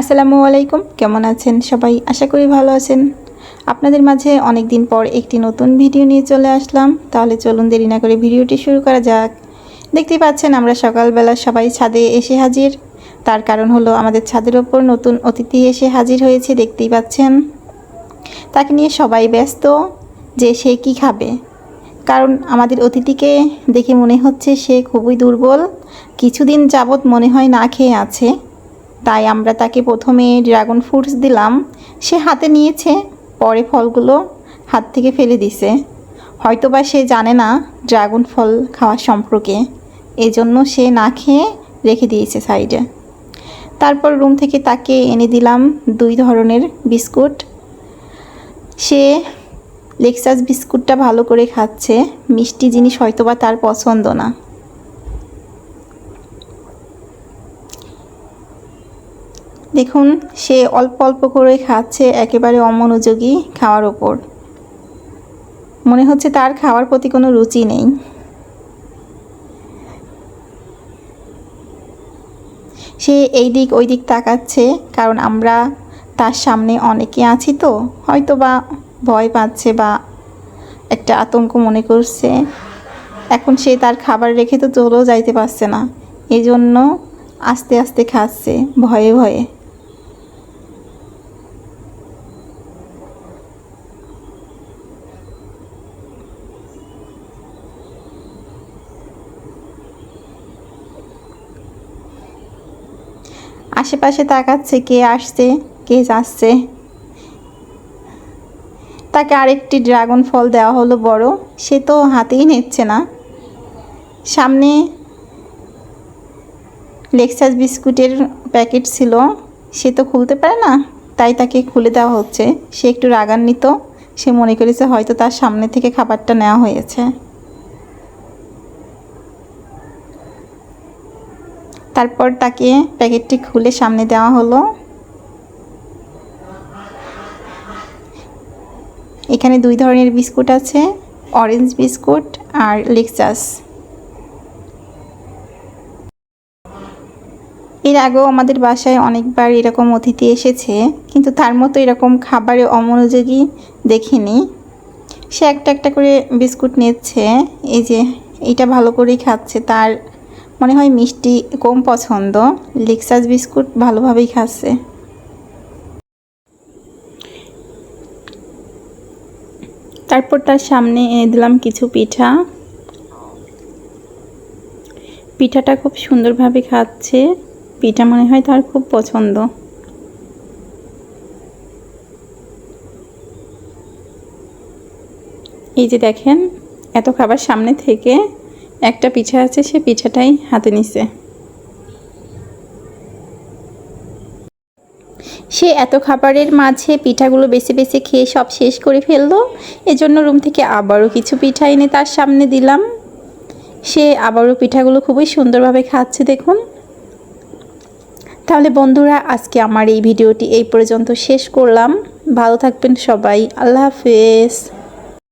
আসসালামু আলাইকুম, কেমন আছেন সবাই? আশা করি ভালো আছেন। আপনাদের মাঝে অনেক দিন পর একটি নতুন ভিডিও নিয়ে চলে আসলাম। তাহলে চলুন দেরি না করে ভিডিওটি শুরু করা যাক। দেখতেই পাচ্ছেন আমরা সকালবেলা সবাই ছাদে এসে হাজির। তার কারণ হলো আমাদের ছাদের ওপর নতুন অতিথি এসে হাজির হয়েছে, দেখতেই পাচ্ছেন। তাকে নিয়ে সবাই ব্যস্ত যে সে কি খাবে। কারণ আমাদের অতিথিকে দেখে মনে হচ্ছে সে খুবই দুর্বল। কিছুদিন যাবৎ মনে হয় না খেয়ে আছে। তাই আমরা তাকে প্রথমে ড্রাগন ফ্রুটস দিলাম। সে হাতে নিয়েছে, পরে ফলগুলো হাত থেকে ফেলে দিছে। হয়তোবা সে জানে না ড্রাগন ফল খাওয়া সম্পর্কে। এজন্য সে না খেয়ে রেখে দিয়েছে সাইডে। তারপর রুম থেকে তাকে এনে দিলাম দুই ধরনের বিস্কুট। সে লেক্সাস বিস্কুটটা ভালো করে খাচ্ছে। মিষ্টি জিনিস হয়তোবা তার পছন্দ না। দেখুন, সে অল্প অল্প করে খাচ্ছে, একেবারে অমনোযোগী খাওয়ার ওপর। মনে হচ্ছে তার খাওয়ার প্রতি কোনো রুচি নেই। সে এই দিক ওই দিক তাকাচ্ছে, কারণ আমরা তার সামনে অনেকে আছি তো হয়তো বা ভয় পাচ্ছে বা একটা আতঙ্ক মনে করছে। এখন সে তার খাবার রেখে তো চলেও যাইতে পারছে না এই জন্য আস্তে আস্তে খাচ্ছে, ভয়ে ভয়ে। আশেপাশে তাকাচ্ছে, কে আসছে, কে যাচ্ছে। তাকে আরেকটি ড্রাগন ফল দেওয়া হলো বড়, সে তো হাতেই নিচ্ছে না। সামনে লেক্সাস বিস্কুটের প্যাকেট ছিল, সে তো খুলতে পারে না, তাই তাকে খুলে দেওয়া হচ্ছে। সে একটু রাগান্বিত, সে মনে করেছে হয়তো তার সামনে থেকে খাবারটা নেওয়া হয়েছে। তারপর তাকে প্যাকেটটি খুলে সামনে দেওয়া হলো। এখানে দুই ধরনের বিস্কুট আছে, অরেঞ্জ বিস্কুট আর লেক্সাস। এর আগেও আমাদের বাসায় অনেকবার এরকম অতিথি এসেছে, কিন্তু তার মতো এরকম খাবারে অমনোযোগী দেখিনি। সে একটা একটা করে বিস্কুট নিচ্ছে, এই যে এটা ভালো করেই খাচ্ছে, তার মনে হয় মিষ্টি কম পছন্দ। লেক্সাস বিস্কুট ভালোভাবেই খাচ্ছে। তারপর তার সামনে এনে দিলাম কিছু পিঠা। পিঠাটা খুব সুন্দরভাবে খাচ্ছে। পিঠা মনে হয় তার খুব পছন্দ। এই যে দেখেন, এত খাবার সামনে থেকে একটা পিঠা আছে, সে পিঠাটাই হাতে নিছে। সে এত খাবারের মাঝে পিঠাগুলো বেছে বেছে খেয়ে সব শেষ করে ফেলল। এজন্য রুম থেকে আবারও কিছু পিঠা এনে তার সামনে দিলাম। সে আবারও পিঠাগুলো খুবই সুন্দরভাবে খাচ্ছে, দেখুন। তাহলে বন্ধুরা, আজকে আমার এই ভিডিওটি এই পর্যন্ত শেষ করলাম। ভালো থাকবেন সবাই। আল্লাহ হাফেজ।